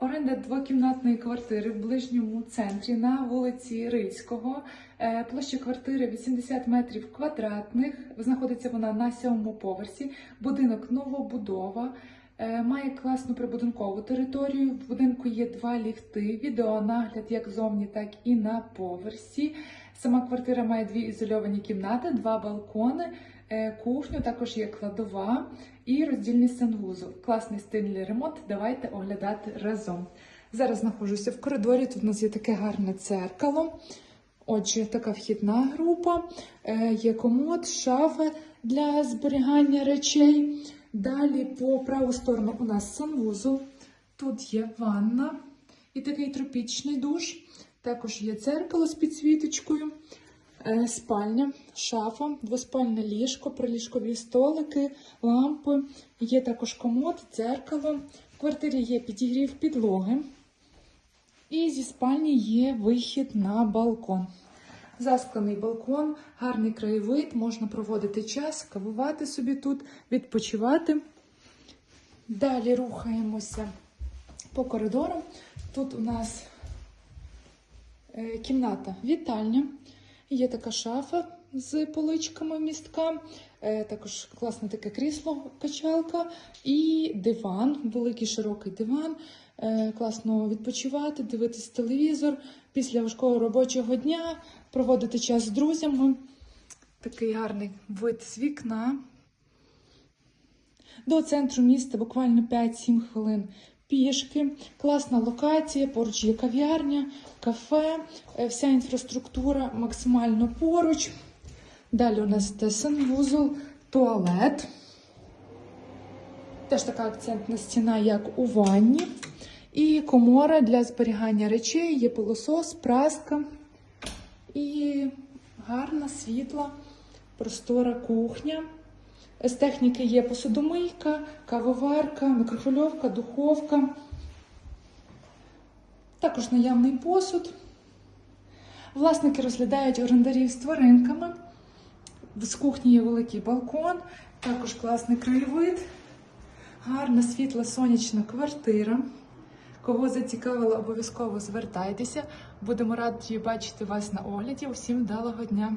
Оренда двокімнатної квартири в ближньому центрі на вулиці Рильського. Е, Площа квартири 80 метрів квадратних. Знаходиться вона на сьомому поверсі. Будинок новобудова. Е, Має класну прибудинкову територію. В будинку є два ліфти, відеонагляд як зовні, так і на поверсі. Сама квартира має дві ізольовані кімнати, два балкони, е, кухню, також є кладова і роздільний санвузол. Класний стильний ремонт. Давайте оглядати разом. Зараз знаходжуся в коридорі. Тут у нас є таке гарне дзеркало. Отже, така вхідна група, е, є комод, шафи для зберігання речей. Далі по праву сторону у нас санвузол. Тут є ванна і такий тропічний душ. Також є дзеркало з підсвіточкою, е, спальня, шафа, двоспальне ліжко, приліжкові столики, лампи. Є також комод, дзеркало. В квартирі є підігрів підлоги. І зі спальні є вихід на балкон. Засклений балкон, гарний краєвид, можна проводити час, кавувати собі тут, відпочивати. Далі рухаємося по коридору. Тут у нас е, кімната вітальня. Є така шафа з поличками містка, е, також класне таке крісло, качалка і диван, великий широкий диван. Е, Класно відпочивати, дивитись телевізор після важкого робочого дня, проводити час з друзями. Такий гарний вид з вікна. До центру міста буквально 5-7 хвилин пішки. Класна локація, поруч є кав'ярня, кафе, е, вся інфраструктура максимально поруч. Далі у нас йде санвузол, туалет. Теж така акцентна стіна, як у ванні. І комора для зберігання речей, є пилосос, праска і гарна, світла, простора кухня. З техніки є посудомийка, кавоварка, мікрохвильовка, духовка. Також наявний посуд. Власники розглядають орендарів з тваринками. З кухні є великий балкон, також класний краєвид, гарна світла сонячна квартира. Кого зацікавило, обов'язково звертайтеся. Будемо раді бачити вас на огляді. Усім вдалого дня!